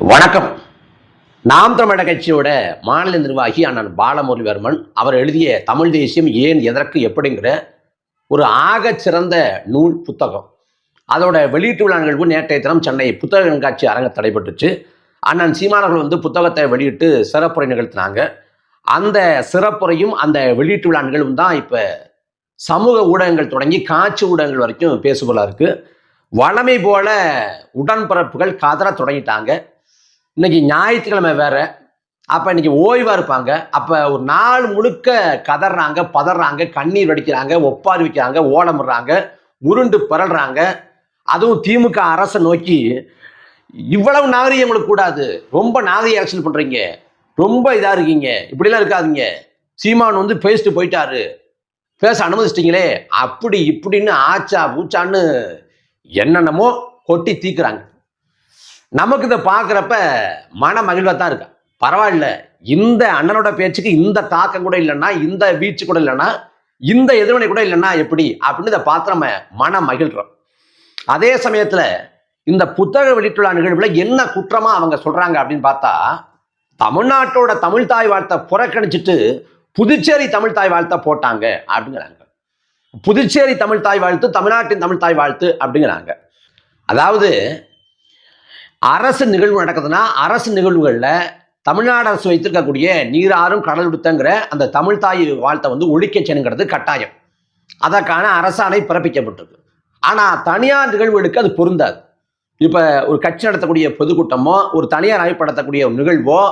வணக்கம். நாம் தமிழக கட்சியோட மாநில நிர்வாகி அண்ணன் பாலமுரளிவர்மன் அவர் எழுதிய தமிழ் தேசியம் ஏன் எதற்கு எப்படிங்கிற ஒரு ஆக சிறந்த நூல் புத்தகம். அதோட வெளியீட்டு விழா நிகழ்வு நேற்றைய தினம் சென்னை புத்தக கண்காட்சி அரங்க தடைபட்டுச்சு. அண்ணன் சீமானவர்கள் வந்து புத்தகத்தை வெளியிட்டு சிறப்புரை நிகழ்த்தினாங்க. அந்த சிறப்புரையும் அந்த வெளியீட்டு விழா நிகழ்வும் தான் இப்போ சமூக ஊடகங்கள் தொடங்கி காட்சி ஊடகங்கள் வரைக்கும் பேசுபொருளாக இருக்கு. வளமை போல உடன்பிறப்புகள் கதற தொடங்கிட்டாங்க. இன்னைக்கு ஞாயிற்றுக்கிழமை வேற. அப்போ இன்னைக்கு ஓய்வாக இருப்பாங்க. அப்போ ஒரு நாள் முழுக்க கதறாங்க பதறாங்க கண்ணீர் வடிக்கிறாங்க ஒப்பாரி வைக்கிறாங்க ஓலமிடுறாங்க உருண்டு பரல்றாங்க. அதுவும் திமுக அரசை நோக்கி இவ்வளவு நாகரிகம் உங்களுக்கு கூடாது. ரொம்ப நாகரிக அரசியல் பண்ணுறீங்க ரொம்ப இதாக இருக்கீங்க. இப்படிலாம் இருக்காதீங்க. சீமான் வந்து பேசிட்டு போயிட்டாரு. பேச அனுமதிச்சிட்டிங்களே. அப்படி இப்படின்னு ஆச்சா பூச்சான்னு என்னென்னமோ கொட்டி தீக்குறாங்க. நமக்கு இதை பார்க்குறப்ப மன மகிழ்வாக தான் இருக்கா? பரவாயில்ல. இந்த அண்ணனோட பேச்சுக்கு இந்த தாக்கம் கூட இல்லைன்னா இந்த வீச்சு கூட இல்லைன்னா இந்த எதிர்வினை கூட இல்லைன்னா எப்படி? அப்படின்னு இதை பார்த்து நம்ம மன மகிழ்றோம். அதே சமயத்தில் இந்த புத்தக வெளியிட்டுள்ள நிகழ்வில் என்ன குற்றமா அவங்க சொல்றாங்க அப்படின்னு பார்த்தா தமிழ்நாட்டோட தமிழ் தாய் வாழ்த்தை புறக்கணிச்சிட்டு புதுச்சேரி தமிழ் தாய் வாழ்த்தை போட்டாங்க அப்படிங்கிறாங்க. புதுச்சேரி தமிழ் தாய் வாழ்த்து தமிழ்நாட்டின் தமிழ் தாய் வாழ்த்து அப்படிங்கிறாங்க. அதாவது அரசு நிகழ்வு நடக்குதுன்னா அரசு நிகழ்வுகளில் தமிழ்நாடு அரசு வைத்திருக்கக்கூடிய நீராறும் கடல் விடுத்தங்கிற அந்த தமிழ் தாய் வாழ்த்தை வந்து ஒழிக்க கட்டாயம். அதற்கான அரசாணை பிறப்பிக்கப்பட்டிருக்கு. ஆனால் தனியார் நிகழ்வுகளுக்கு அது பொருந்தாது. இப்போ ஒரு கட்சி நடத்தக்கூடிய பொதுக்கூட்டமோ ஒரு தனியார் அமைப்பு நடத்தக்கூடிய நிகழ்வோ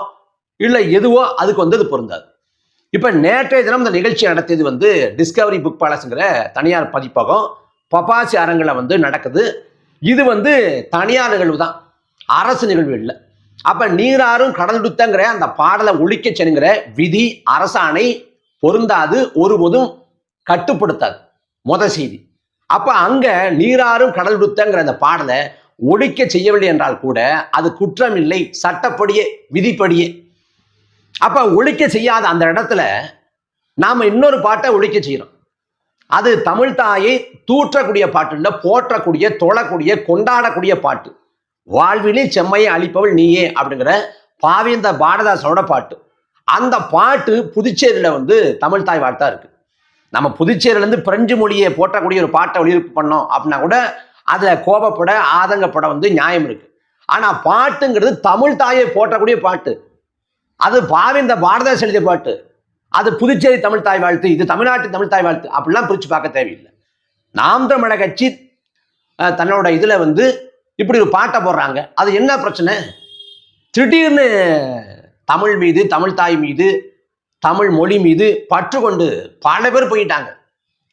இல்லை எதுவோ அதுக்கு வந்து அது பொருந்தாது. இப்போ நேற்றைய தினம் இந்த நிகழ்ச்சி நடத்தியது வந்து டிஸ்கவரி புக் பேலஸ்ங்கிற தனியார் பதிப்பகம் பப்பாசி அரங்கில் வந்து நடக்குது. இது வந்து தனியார் நிகழ்வு தான். அரசு நிகழ்வு இல்லை. அப்போ நீராறும் கடல் விடுத்தங்கிற அந்த பாடலை ஒழிக்க செய்யுங்கிற விதி அரசாணை பொருந்தாது ஒருபோதும் கட்டுப்படுத்தாது. முத செய்தி. அப்போ அங்கே நீராறும் கடல் விடுத்தங்கிற அந்த பாடலை ஒழிக்க செய்யவில்லை என்றால் கூட அது குற்றம் இல்லை சட்டப்படியே விதிப்படியே. அப்ப ஒழிக்க செய்யாத அந்த இடத்துல நாம இன்னொரு பாட்டை ஒழிக்க செய்யறோம். அது தமிழ் தாயை தூற்றக்கூடிய பாட்டு இல்லை போற்றக்கூடிய தொழக்கூடிய கொண்டாடக்கூடிய பாட்டு. வாழ்விலே செம்மையை அழிப்பவள் நீயே அப்படிங்கிற பாவேந்த பாரதாசனோட பாட்டு. அந்த பாட்டு புதுச்சேரியில் வந்து தமிழ் தாய் வாழ்த்தா இருக்கு. நம்ம புதுச்சேரியிலேருந்து பிரெஞ்சு மொழியை போட்டக்கூடிய ஒரு பாட்டை ஒளிபரப்பு பண்ணோம் அப்படின்னா கூட அதில் கோபப்பட ஆதங்கப்பட வந்து நியாயம் இருக்கு. ஆனால் பாட்டுங்கிறது தமிழ் தாயை போட்டக்கூடிய பாட்டு. அது பாவேந்த பாரதாஸ் எழுதிய பாட்டு. அது புதுச்சேரி தமிழ் தாய் வாழ்த்து இது தமிழ்நாட்டு தமிழ் தாய் வாழ்த்து அப்படிலாம் பிரித்து பார்க்க தேவையில்லை. நாம் தமிழக கட்சி தன்னோட இதில் வந்து இப்படி ஒரு பாட்டை போடுறாங்க. அது என்ன பிரச்சனை? திடீர்னு தமிழ் மீது தமிழ் தாய் மீது தமிழ் மொழி மீது பற்று கொண்டு பல பேர் போயிட்டாங்க.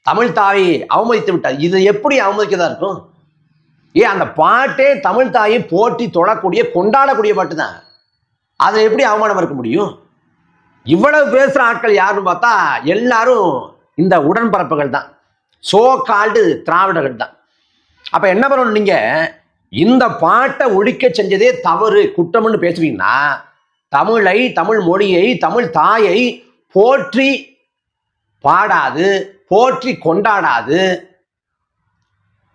தமிழ் தாயை அவமதித்து விட்டார். இது எப்படி அவமதிக்கதா இருக்கும்? ஏ அந்த பாட்டே தமிழ் தாயை போட்டி தொழக்கூடிய கொண்டாடக்கூடிய பாட்டு தான். அதை எப்படி அவமானம் இருக்க முடியும்? இவ்வளவு பேசுகிற ஆட்கள் யாருன்னு பார்த்தா எல்லாரும் இந்த உடன்பரப்புகள் தான். சோ கால்டு திராவிடர்கள் தான். அப்போ என்ன பண்ணணும் நீங்கள் இந்த பாட்டை ஒழிக்க செஞ்சதே தவறு குற்றம்னு பேசுவீங்கன்னா தமிழை தமிழ் மொழியை தமிழ் தாயை போற்றி பாடாது போற்றி கொண்டாடாது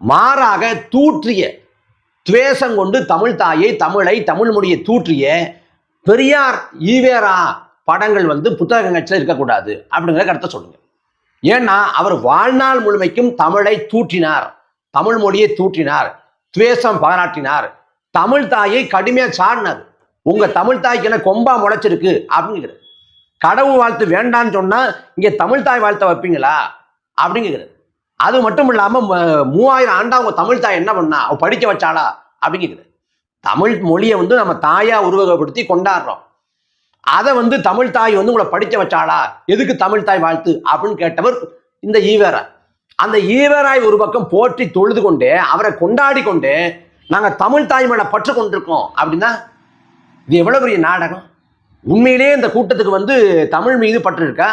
மாறாக தூற்றிய துவேஷம் கொண்டு தமிழ் தாயை தமிழை தமிழ் மொழியை தூற்றிய பெரியார் ஈவேரா படங்கள் வந்து புத்தகங்கள் இருக்கக்கூடாது அப்படிங்கிற கருத்தை சொல்லுங்க. ஏன்னா அவர் வாழ்நாள் முழுமைக்கும் தமிழை தூற்றினார் தமிழ் மொழியை தூற்றினார். துவேஷம் பாராட்டினார். தமிழ் தாயை கடுமையாக சாடினார். உங்க தமிழ் தாய்க்கு என்ன கொம்பா முளைச்சிருக்கு அப்படிங்கிறது கடவுள் வாழ்த்து வேண்டான்னு சொன்னா இங்க தமிழ் தாய் வாழ்த்த வைப்பீங்களா? அப்படிங்கிறது அது மட்டும் இல்லாம மூவாயிரம் ஆண்டா உங்க தமிழ் தாய் என்ன பண்ணா? அவ படிக்க வச்சாளா? அப்படிங்கிறது தமிழ் மொழியை வந்து நம்ம தாயா உருவகப்படுத்தி கொண்டாடுறோம். அதை வந்து தமிழ் தாய் வந்து உங்களை படிக்க வச்சாளா? எதுக்கு தமிழ் தாய் வாழ்த்து அப்படின்னு கேட்டவர் இந்த ஈவேரா அந்த ஈவராய் ஒரு பக்கம் போற்றி தொழுது கொண்டு அவரை கொண்டாடி கொண்டு நாங்கள் தமிழ் தாய் மேல பற்று கொண்டிருக்கோம் அப்படின்னா இது எவ்வளோ பெரிய நாடகம்? உண்மையிலேயே இந்த கூட்டத்துக்கு வந்து தமிழ் மீது பற்று இருக்கா?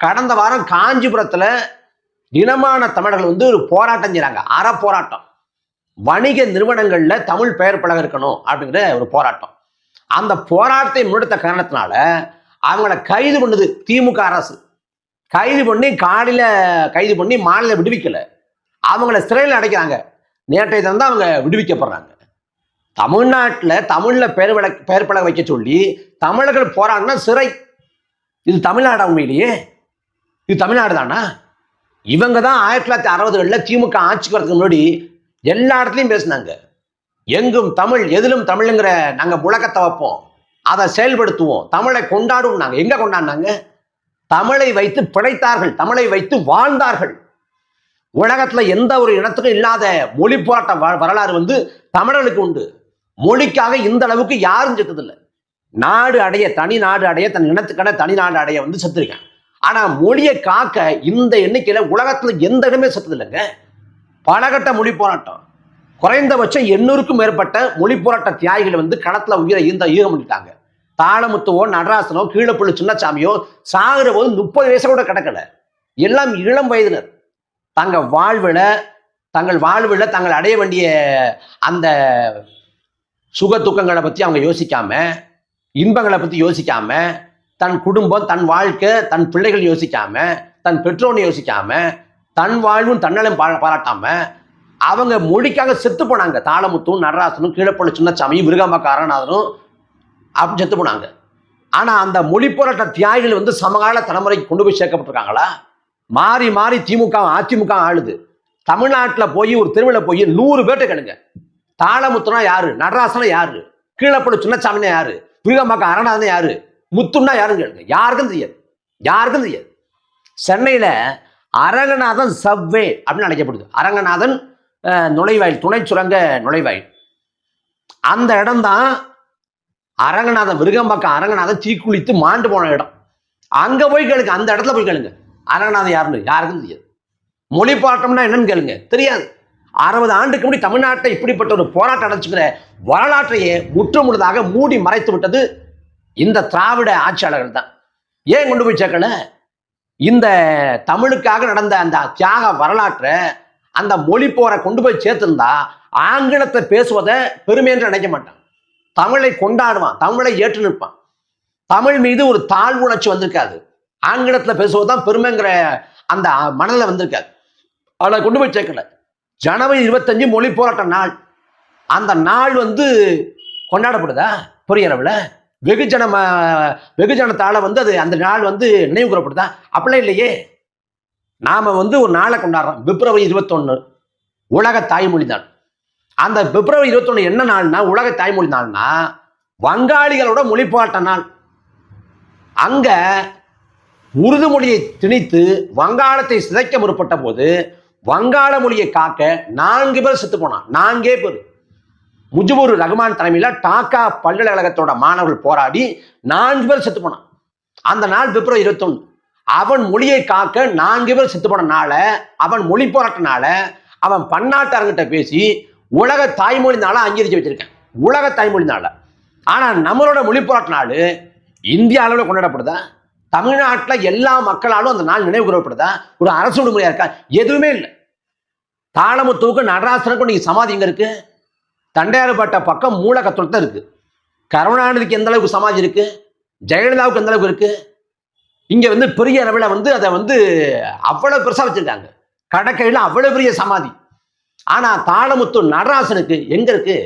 கடந்த வாரம் காஞ்சிபுரத்தில் இனமான தமிழர்கள் வந்து ஒரு போராட்டம் செய்கிறாங்க அற போராட்டம் வணிக நிறுவனங்களில் தமிழ் பெயர் பழக இருக்கணும் அப்படிங்கிற ஒரு போராட்டம். அந்த போராட்டத்தை முன்னெடுத்த காரணத்தினால அவங்கள கைது பண்ணுது திமுக அரசு. கைது பண்ணி காலையில கைது பண்ணி மாநில விடுவிக்கல. அவங்கள சிறையில் அடைக்கிறாங்க. நேற்றைய தினம் தான் அவங்க விடுவிக்கப்படுறாங்க. தமிழ்நாட்டில் தமிழில் பெயர் விள பெயர் பழக வைக்க சொல்லி தமிழர்கள் போராடினா சிறை. இது தமிழ்நாடா உண்மையிலேயே? இது தமிழ்நாடு தானா? இவங்க தான் ஆயிரத்தி தொள்ளாயிரத்தி அறுபதுகளில் திமுக ஆட்சிக்கு வரதுக்கு முன்னாடி எல்லா இடத்துலையும் பேசினாங்க. எங்கும் தமிழ் எதிலும் தமிழுங்கிற நாங்கள் முழக்கத்தை வைப்போம். அதை செயல்படுத்துவோம். தமிழை கொண்டாடுவோம் நாங்கள் எங்கே கொண்டாடினாங்க? தமிழை வைத்து பிழைத்தார்கள் தமிழை வைத்து வாழ்ந்தார்கள். உலகத்துல எந்த ஒரு இனத்துக்கும் இல்லாத மொழி போராட்ட வ- வரலாறு வந்து தமிழர்களுக்கு உண்டு. மொழிக்காக இந்த அளவுக்கு யாரும் செத்ததில்லை. நாடு அடைய தனி நாடு அடைய தன் இனத்துக்கான தனி நாடு அடைய வந்து செத்துருக்கேன் ஆனா மொழியை காக்க இந்த எண்ணிக்கையில உலகத்துல எந்த இடமே செத்ததில்லைங்க. பலகட்ட மொழி போராட்டம். குறைந்தபட்சம் எண்ணூறுக்கும் மேற்பட்ட மொழி போராட்ட தியாகிகள் வந்து களத்துல உயிரை ஈந்த ஈகம் பண்ணிட்டாங்க தாளமுத்துவோ நடராசனோ கீழப்புள்ளு சின்னசாமியோ சாகுற போது முப்பது வயசு கூட கிடக்கல. எல்லாம் இளம் வயதினர். தங்கள் வாழ்வில் தங்கள் வாழ்வில் தங்கள் அடைய வேண்டிய அந்த சுக துக்கங்களை பற்றி அவங்க யோசிக்காம இன்பங்களை பற்றி யோசிக்காம தன் குடும்பம் தன் வாழ்க்கை தன் பிள்ளைகள் யோசிக்காம தன் பெற்றோனை யோசிக்காம தன் வாழ்வும் தன்னலம் பா பாராட்டாம அவங்க மொழிக்காக செத்து போனாங்க. தாளமுத்தும் நடராசனும் கீழப்பள்ளி சின்னசாமியும் விருகம்பாக்க அப்படின்னு செத்து போனாங்க. ஆனால் அந்த மொழி போராட்ட தியாகிகள் வந்து சமகால தலைமுறைக்கு கொண்டு போய் சேர்க்கப்பட்டிருக்காங்களா? மாறி மாறி திமுக அதிமுக ஆளுது. தமிழ்நாட்டில் போய் ஒரு தெருவில் போய் நூறு பேர்ட்ட கேளுங்க. தாளமுத்துனா யாரு? நடராசனா யாரு? கீழப்படு சின்னச்சாமினா யாரு? விருகம்பாக்கம் அரணாதனா யாரு? முத்துன்னா யாருன்னு கேளுங்க. யாருக்கும் தெரியாது. யாருக்கும் தெரியாது. சென்னையில் அரங்கநாதன் சவ்வே அப்படின்னு அழைக்கப்படுது. அரங்கநாதன் நுழைவாயில் துணை சுரங்க நுழைவாயில். அந்த இடம்தான் அரங்கநாதன் விருகம்பாக்கம் அரங்கநாதன் தீக்குளித்து மாண்டு போன இடம். அங்க போய் கேளுங்க அந்த இடத்துல போய் கேளுங்க. அரங்கநாதன் யாருன்னு யாருக்கும் தெரியாது. மொழி போராட்டம்னா என்னன்னு கேளுங்க. தெரியாது. அறுபது ஆண்டுக்கு முன்னாடி தமிழ்நாட்டை இப்படிப்பட்ட ஒரு போராட்டம் அடைச்சுக்கிற வரலாற்றையே முற்றுமுழுதாக மூடி மறைத்து விட்டது இந்த திராவிட ஆட்சியாளர்கள் தான். ஏன் கொண்டு போய் சேர்க்கல? இந்த தமிழுக்காக நடந்த அந்த தியாக வரலாற்றை அந்த மொழி போரை கொண்டு போய் சேர்த்திருந்தா ஆங்கிலத்தை பேசுவதை பெருமை என்று நினைக்க மாட்டான் தமிழை கொண்டாடுவான் தமிழை ஏற்று நிற்பான். தமிழ் மீது ஒரு தாழ்வுணர்ச்சி வந்திருக்காது. ஆங்கிலத்தில் பேசுவது தான் பெருமைங்கிற அந்த மனதில் வந்திருக்காது. அவளை கொண்டு போய் சேர்க்கல. ஜனவரி இருபத்தஞ்சு மொழி போராட்ட நாள். அந்த நாள் வந்து கொண்டாடப்படுதா? பெரிய அளவில்? வெகுஜன ம- வெகுஜனத்தால வந்து அது அந்த நாள் வந்து நினைவு கூறப்படுதா? அப்படிலாம் இல்லையே. நாம வந்து ஒரு நாளை கொண்டாடுறோம். பிப்ரவரி இருபத்தொன்று உலக தாய்மொழி தான். அந்த பிப்ரவரி இருபத்தொன்று என்ன நாள்னா உலக தாய்மொழி நாள்னா வங்காளிகளோட மொழி போராட்ட நாள். அங்க உருது மொழியை திணித்து வங்காளத்தை சிதைக்க முற்பட்ட போது வங்காள மொழியை காக்க நான்கு பேர் செத்து போனான். நான்கே பேர். முஜிபுர் ரஹ்மான் தலைமையில் டாக்கா பல்கலைக்கழகத்தோட மாணவர்கள் போராடி நான்கு பேர் செத்து போனான். அந்த நாள் பிப்ரவரி இருபத்தொன்று அவன் மொழியை காக்க நான்கு பேர் செத்து போன நாள அவன் மொழி போராட்டனால அவன் பன்னாட்டார்கிட்ட பேசி உலக தாய்மொழி நாள அங்கீகரிச்சு வச்சிருக்கேன். உலக தாய்மொழி நாள. ஆனா நம்மளோட மொழி போராட்ட நாள் இந்திய அளவில் கொண்டாடப்படுதா? தமிழ்நாட்டில் எல்லா மக்களாலும் அந்த நாள் நினைவு கூறப்படுதா? ஒரு அரசு விடுமுறையா இருக்கா? எதுவுமே இல்லை. தாளமுத்துவுக்கு நடராசனுக்கும் நீங்க சமாதி எங்க இருக்கு? தண்டையாறுபட்ட பக்கம் மூலக்கத்தோல் தான் இருக்கு. கருணாநிதிக்கு எந்த அளவுக்கு சமாதி இருக்கு? ஜெயலலிதாவுக்கு எந்த அளவுக்கு இருக்கு? இங்க வந்து பெரிய அளவில் வந்து அதை வந்து அவ்வளவு பெருசா வச்சிருக்காங்க. கடற்கையில் அவ்வளவு பெரிய சமாதி. ஆனா தாளமுத்து நடராசனுக்கு எங்க இருக்கு?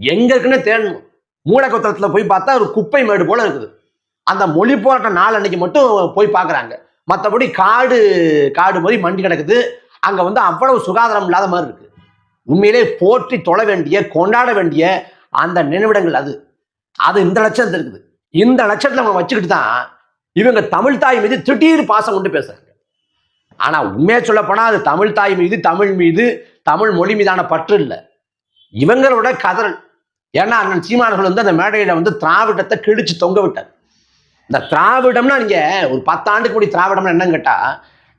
எங்க இருக்குன்னு தேடணும். மூலக்கொத்தளத்தில் போய் பார்த்தா ஒரு குப்பை மேடு போல இருக்குது. அந்த மொழி போராட்ட நாள் அன்னைக்கு மட்டும் போய் பார்க்குறாங்க. மற்றபடி காடு காடு மாதிரி மண்டி கிடக்குது. அங்கே வந்து அவ்வளவு சுகாதாரம் இல்லாத மாதிரி இருக்கு. உண்மையிலே போற்றி தொழ வேண்டிய கொண்டாட வேண்டிய அந்த நினைவிடங்கள் அது. அது இந்த லட்சத்தில் இருக்குது. இந்த லட்சத்தில் அவங்க வச்சுக்கிட்டு தான் இவங்க தமிழ் தாய் மீது திடீர் பாசம் கொண்டு பேசுறாங்க. ஆனா உண்மையை சொல்லப்போனா அது தமிழ் தாய் மீது தமிழ் மீது தமிழ் மொழி மீதான பற்று இல்லை. இவங்களோட கதறல். ஏன்னா அண்ணன் சீமானர்கள் வந்து அந்த மேடையில வந்து திராவிடத்தை கிழிச்சு தொங்க விட்டார். இந்த திராவிடம்னா நீங்க ஒரு பத்தாண்டுக்கு முடி திராவிடம்னு என்னன்னு கேட்டா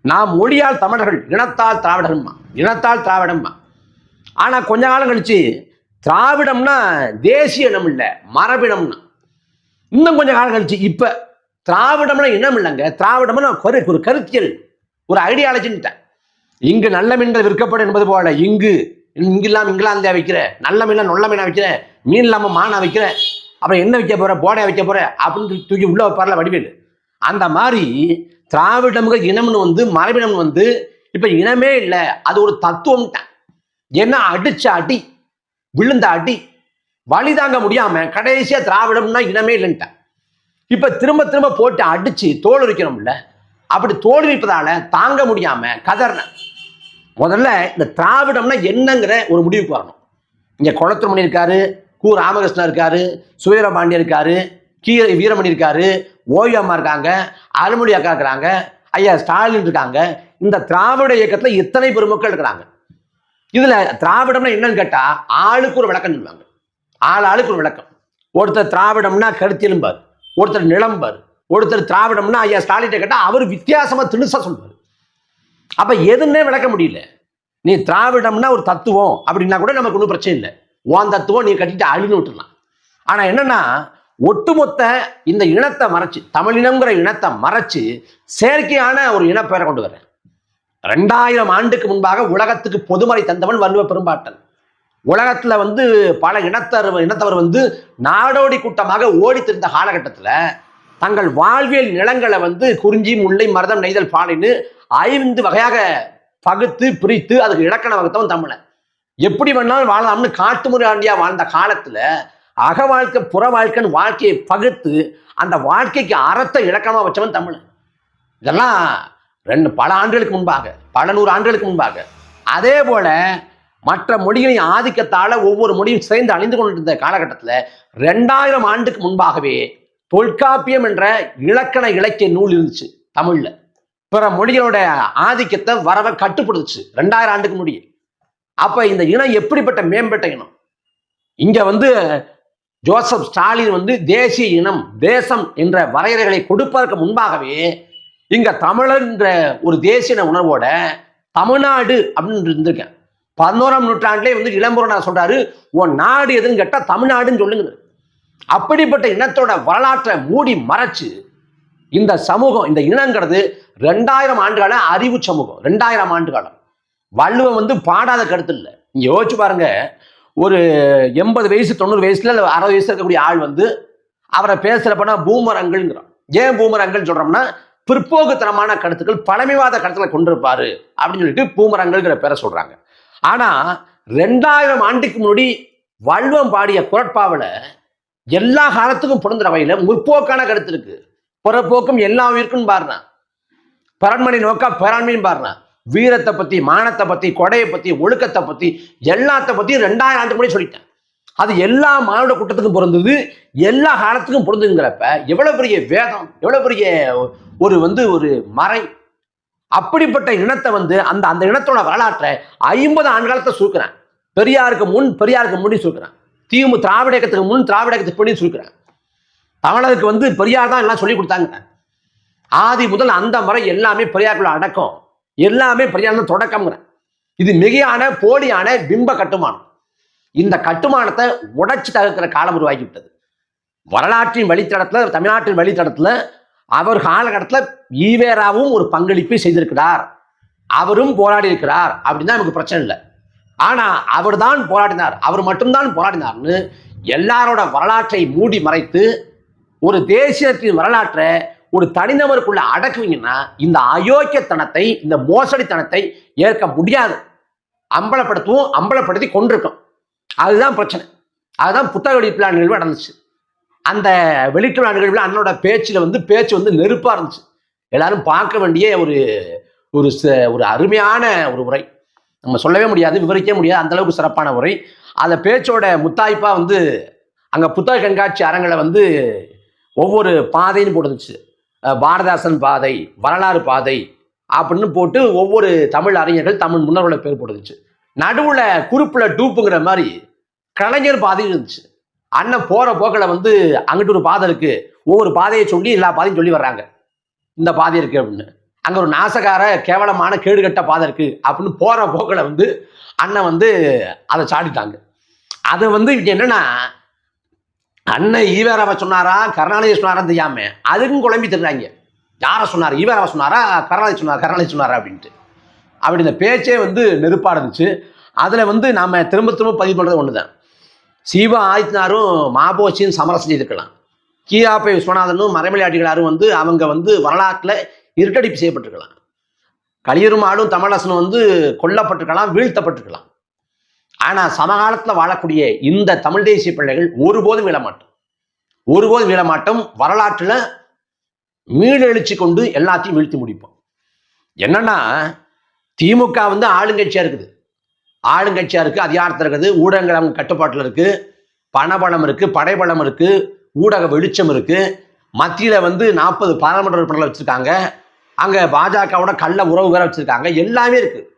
நான் மொழியால் தமிழர்கள் இனத்தால் திராவிடம்மா. இனத்தால் திராவிடம்மா. ஆனா கொஞ்ச காலம் கழிச்சு திராவிடம்னா தேசிய இனம் இல்லை மரபினம்னா. இன்னும் கொஞ்சம் காலம் கழிச்சு இப்ப திராவிடம்னா இனம் இல்லைங்க. திராவிடம்னா கரு ஒரு கருத்தியல் ஒரு ஐடியாலஜின்ட்டேன் இங்கு நல்ல மீன்கள் விற்கப்படும் என்பது போல இங்கு இங்கு இங்கிலாந்தியா வைக்கிற நல்ல மீனா நொல்ல மீனா வைக்கிற மீன் இல்லாம மானா வைக்கிற அப்புறம் என்ன வைக்க போற போடையா வைக்க போற அப்படின்னு தூக்கி உள்ள வைப்பார்ல வடிவேலு. அந்த மாதிரி திராவிடமுக இனம்னு வந்து மரபினம் வந்து இப்ப இனமே இல்லை அது ஒரு தத்துவம்ட்டேன் ஏன்னா அடிச்ச அடி விழுந்த அடி வழி தாங்க முடியாம கடைசியா திராவிடம்னா இனமே இல்லைன்ட்டேன் இப்ப திரும்ப திரும்ப போட்டு அடிச்சு தோல் உரிக்கிறோம்ல அப்படி தோல் வைப்பதால தாங்க முடியாம கதறினேன் முதல்ல இந்த திராவிடம்னா என்னங்கிற ஒரு முடிவுக்கு வரணும். இங்க குளத்துமணி இருக்காரு கு ராமகிருஷ்ணன் இருக்காரு சுவீரபாண்டியன் இருக்காரு கீ வீரமணி இருக்காரு ஓவியம்மா இருக்காங்க அருள்மொழி அக்கா இருக்கிறாங்க ஐயா ஸ்டாலின் இருக்காங்க. இந்த திராவிட இயக்கத்துல இத்தனை பெருமக்கள் இருக்கிறாங்க. இதுல திராவிடம்னா என்னன்னு கேட்டா ஆளுக்கு ஒரு விளக்கம் சொல்லுவாங்க. ஆள் ஆளுக்கு ஒரு விளக்கம். ஒருத்தர் திராவிடம்னா கருத்தியலும்பார் ஒருத்தர் நிலம்பார் ஒருத்தர் திராவிடம்னா ஐயா ஸ்டாலின் கேட்டா அவர் வித்தியாசமா திணுசா சொல்வார் அப்ப எதுன்னே விளக்க முடியல. நீ திராவிடம்னா ஒரு தத்துவம் அப்படின்னா கூட நமக்கு ஒன்றும் பிரச்சனை இல்லை. உன் தத்துவம் நீ கட்டிட்டு அழின்னு விட்டுலாம் ஆனா என்னன்னா ஒட்டுமொத்த இந்த இனத்தை மறைச்சு தமிழினங்கிற இனத்தை மறைச்சு செயற்கையான ஒரு இனப்பெயரை கொண்டு வரேன் ரெண்டாயிரம் ஆண்டுக்கு முன்பாக உலகத்துக்கு பொதுமறை தந்தவன் வள்ளுவ பெரும்பாட்டன். உலகத்துல வந்து பல இனத்தர் இனத்தவர் வந்து நாடோடி கூட்டமாக ஓடி காலகட்டத்தில் தங்கள் வாழ்வியல் நிலங்களை வந்து குறிஞ்சி முல்லை மருதம் நெய்தல் பாலின்னு ஐந்து வகையாக பகுத்து பிரித்து அதுக்கு இலக்கண வகுத்தவன் தமிழன். எப்படி வேணாலும் வாழலாம்னு காட்டுமுறையாண்டியா வாழ்ந்த காலத்துல அக வாழ்க்கை புற வாழ்க்கைன்னு வாழ்க்கையை பகுத்து அந்த வாழ்க்கைக்கு அறத்தை இலக்கணமா வச்சவன் தமிழன். இதெல்லாம் ரெண்டு பல ஆண்டுகளுக்கு முன்பாக பல நூறு ஆண்டுகளுக்கு முன்பாக. அதே போல மற்ற மொழிகளின் ஆதிக்கத்தால ஒவ்வொரு மொழியும் சேர்ந்து அழிந்து கொண்டிருந்த காலகட்டத்தில் ரெண்டாயிரம் ஆண்டுக்கு முன்பாகவே தொல்காப்பியம் என்ற இலக்கண இலக்கிய நூல் இருந்துச்சு தமிழில். பிற மொழிகளோட ஆதிக்கத்தை வரவை கட்டுப்படுத்துச்சு. ரெண்டாயிரம் ஆண்டுக்கு முடியும் அப்ப இந்த இனம் எப்படிப்பட்ட மேம்பட்ட இனம்? இங்க வந்து ஜோசப் ஸ்டாலின் வந்து தேசிய இனம் தேசம் என்ற வரையறைகளை கொடுப்பதற்கு முன்பாகவே இங்க தமிழர்ன்ற ஒரு தேசிய உணர்வோட தமிழ்நாடு அப்படின்னு இருந்திருக்கேன். பதினோராம் நூற்றாண்டிலே வந்து இளம்புறனார் சொல்றாரு உன் நாடு எதுன்னு கேட்டா தமிழ்நாடுன்னு சொல்லுங்க. அப்படிப்பட்ட இனத்தோட வரலாற்றை மூடி மறைச்சு இந்த சமூகம் இந்த இனங்கிறது ரெண்டாயிரம் ஆண்டுகால அறிவு சமூகம் ரெண்டாயிரம் ஆண்டு காலம் வள்ளுவம் வந்து பாடாத கருத்து இல்லை. நீங்க யோசிச்சு பாருங்க. ஒரு எண்பது வயசு தொண்ணூறு வயசுல இல்லை அறுபது வயசுல இருக்கக்கூடிய ஆள் வந்து அவரை பேசுறப்பனா பூமரங்கள்ங்கிறோம் ஏன் பூமரங்கள்னு சொல்றோம்னா பிற்போக்குத்தனமான கருத்துக்கள் பழமைவாத கருத்துக்களை கொண்டிருப்பாரு அப்படின்னு சொல்லிட்டு பூமரங்கள்ங்கிற பேரை சொல்றாங்க. ஆனா ரெண்டாயிரம் ஆண்டுக்கு முன்னாடி வள்ளுவம் பாடிய குரட்பாவில எல்லா காலத்துக்கும் பொருந்துற வகையில முற்போக்கான கருத்து இருக்கு. புறப்போக்கும் எல்லா உயிருக்கும் பாருனா பரண்மனை நோக்கா பேராண்மையும் பாருங்க வீரத்தை பத்தி மானத்தை பத்தி கொடையை பத்தி ஒழுக்கத்தை பத்தி எல்லாத்த பத்தி ரெண்டாயிரம் ஆண்டு முன்னாடி சொல்லிட்டேன். அது எல்லா மானுட கூட்டத்துக்கும் பிறந்தது எல்லா காலத்துக்கும் பொருந்துங்கிறப்ப எவ்வளவு பெரிய வேதம் எவ்வளவு பெரிய ஒரு வந்து ஒரு மறை அப்படிப்பட்ட இனத்தை வந்து அந்த அந்த இனத்தோட வரலாற்றை ஐம்பது ஆண்டு காலத்தை சுருக்கிறேன். பெரியாருக்கு முன் பெரியாருக்கு முன்னாடி சுருக்கிறேன். தீமு திராவிட இயக்கத்துக்கு முன் திராவிட இயக்கத்துக்கு பின்னாடி சுருக்கிறேன். தமிழருக்கு வந்து பெரியார் தான் எல்லாம் சொல்லி கொடுத்தாங்க. ஆதி முதல் அந்த முறை எல்லாமே பெரியாருக்குள்ள அடக்கம். எல்லாமே பெரியார் தொடக்கம்ங்கிற. தொடக்கம்ங்கிறேன் இது மிகையான போலியான பிம்ப கட்டுமானம். இந்த கட்டுமானத்தை உடைச்சு தகர்க்கிற காலம் உருவாகி விட்டது வரலாற்றின் வழித்தடத்துல தமிழ்நாட்டின் வழித்தடத்துல அவர் காலகட்டத்தில் ஈவேராவும் ஒரு பங்களிப்பை செய்திருக்கிறார். அவரும் போராடி இருக்கிறார். அப்படின்னா நமக்கு பிரச்சனை இல்லை. ஆனா அவர் தான் போராடினார். அவர் மட்டும்தான் போராடினார்னு எல்லாரோட வரலாற்றை மூடி மறைத்து ஒரு தேசியத்தின் வரலாற்றை ஒரு தனிநபருக்குள்ள அடக்குவீங்கன்னா இந்த அயோக்கியத்தனத்தை இந்த மோசடித்தனத்தை ஏற்க முடியாது. அம்பலப்படுத்தவும் அம்பலப்படுத்தி கொண்டிருக்கும். அதுதான் பிரச்சனை. அதுதான் புத்தக வெளியிட்டுலா நிகழ்வு நடந்துச்சு. அந்த வெளியீட்டு விழா நிகழ்வில் அண்ணனோட பேச்சில் வந்து பேச்சு வந்து நெருப்பாக இருந்துச்சு. எல்லாரும் பார்க்க வேண்டிய ஒரு ஒரு ச- ஒரு அருமையான ஒரு உரை. நம்ம சொல்லவே முடியாது விவரிக்க முடியாது அந்த அளவுக்கு சிறப்பான உரை. அந்த பேச்சோட முத்தாய்ப்பா வந்து அங்கே புத்தக கண்காட்சி அரங்கில் வந்து ஒவ்வொரு பாதைன்னு போட்டுருந்துச்சு. பாரதாசன் பாதை வரலாறு பாதை அப்படின்னு போட்டு ஒவ்வொரு தமிழ் அறிஞர்கள் தமிழ் முன்னோர்களை பேர் போட்டுருந்துச்சு நடுவுல குறிப்பில் டூப்புங்கிற மாதிரி கலைஞர் பாதை இருந்துச்சு. அண்ணன் போற போக்கில் வந்து அங்கிட்டு ஒரு பாதை இருக்கு. ஒவ்வொரு பாதையை சொல்லி எல்லா பாதையும் சொல்லி வர்றாங்க. இந்த பாதை இருக்கு அப்படின்னு. அங்க ஒரு நாசகார கேவலமான கேடுகட்ட பாதை இருக்கு அப்படின்னு போற போக்கில் வந்து அண்ணன் வந்து அதை சாடிட்டாங்க. அது வந்து இங்க என்னன்னா அண்ணன் ஈவேராவை சொன்னாரா கருணாநிதி சொன்னாரான்னு தெரியாம அதுக்கும் குழம்பி தருறாங்க யாரை சொன்னார்? ஈவேராவை சொன்னாரா? கருணாநிதி சொன்னார்? கருணாநிதி சொன்னாரா அப்படின்ட்டு. அப்படி இந்த பேச்சே வந்து நெருப்பா இருந்துச்சு. அதில் வந்து நாம் திரும்ப திரும்ப பதிவு பண்ணுறது ஒன்று தான் சீவா ஆதித்யனாரும் மாபோச்சியும் சமரசம் செய்திருக்கலாம். கீராப்பை விஸ்வநாதனும் மறைமலை ஆட்டிகளாரும் வந்து அவங்க வந்து வரலாற்றில் இருட்டடிப்பு செய்யப்பட்டிருக்கலாம். களியருமாடும் தமிழரசனும் வந்து கொல்லப்பட்டிருக்கலாம் வீழ்த்தப்பட்டிருக்கலாம். ஆனா சமகாலத்தில் வாழக்கூடிய இந்த தமிழ் தேசிய பிள்ளைகள் ஒருபோதும் விழமாட்டோம். ஒருபோதும் விழமாட்டோம். வரலாற்றுல மீளெழுச்சி கொண்டு எல்லாத்தையும் வீழ்த்தி முடிப்போம். என்னன்னா திமுக வந்து ஆளுங்கட்சியா இருக்குது. ஆளுங்கட்சியா இருக்கு அதிகாரத்தில் இருக்குது ஊடகங்கள் அவங்க கட்டுப்பாட்டில் இருக்கு பணபலம் இருக்கு படைபலம் இருக்கு ஊடக வெளிச்சம் இருக்கு. மத்தியில வந்து நாற்பது பாராளுமன்ற உறுப்பினர்கள் வச்சிருக்காங்க. அங்க பாஜகவோட கள்ள உறவு வேற வச்சிருக்காங்க. எல்லாமே இருக்கு.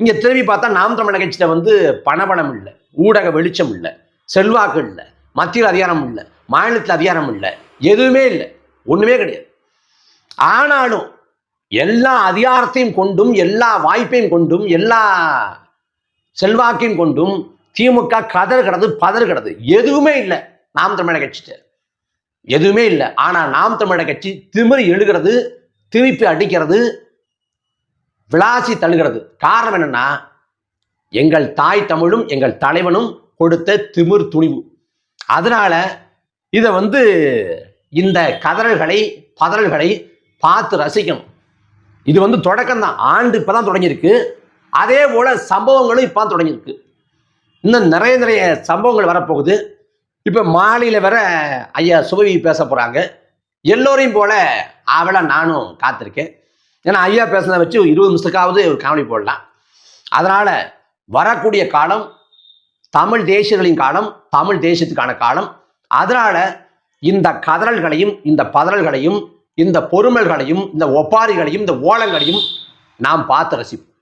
இங்கே திரும்பி பார்த்தா நாம் தமிழக கட்சியில் வந்து பணபணம் இல்லை ஊடக வெளிச்சம் இல்லை செல்வாக்கு இல்லை மத்தியில் அதிகாரம் இல்லை மாநிலத்தில் அதிகாரம் இல்லை எதுவுமே இல்லை ஒன்றுமே கிடையாது. ஆனாலும் எல்லா அதிகாரத்தையும் கொண்டும் எல்லா வாய்ப்பையும் கொண்டும் எல்லா செல்வாக்கையும் கொண்டும் திமுக கதறுகிறது பதறுகிறது எதுவுமே இல்லை நாம் தமிழக கட்சிட்டு எதுவுமே இல்லை. ஆனால் நாம் தமிழக கட்சி திமிரி எழுகிறது திருப்பி அடிக்கிறது விளாசி தழுகிறது காரணம் என்னன்னா எங்கள் தாய் தமிழும் எங்கள் தலைவனும் கொடுத்த திமிர் துணிவு. அதனால இதை வந்து இந்த கதறல்களை பதறல்களை பார்த்து ரசிக்கணும். இது வந்து தொடக்கம் தான் ஆண்டு இப்பதான் தொடங்கியிருக்கு. அதே போல சம்பவங்களும் இப்போ தான் தொடங்கியிருக்கு. இன்னும் நிறைய நிறைய சம்பவங்கள் வரப்போகுது. இப்போ மாலையில் வர ஐயா சுபவி பேச போகிறாங்க எல்லோரையும் போல அவளை நானும் காத்திருக்கேன். ஏன்னா ஐயா பேசுனதை வச்சு இருபது நிமிஷத்துக்காவது ஒரு காமெடி போடலாம். அதனால் வரக்கூடிய காலம் தமிழ் தேசியர்களின் காலம் தமிழ் தேசியத்துக்கான காலம். அதனால் இந்த கதறல்களையும் இந்த பதறல்களையும் இந்த பொறுமல்களையும் இந்த ஒப்பாரிகளையும் இந்த ஓலங்களையும் நாம் பார்த்து ரசிப்போம்.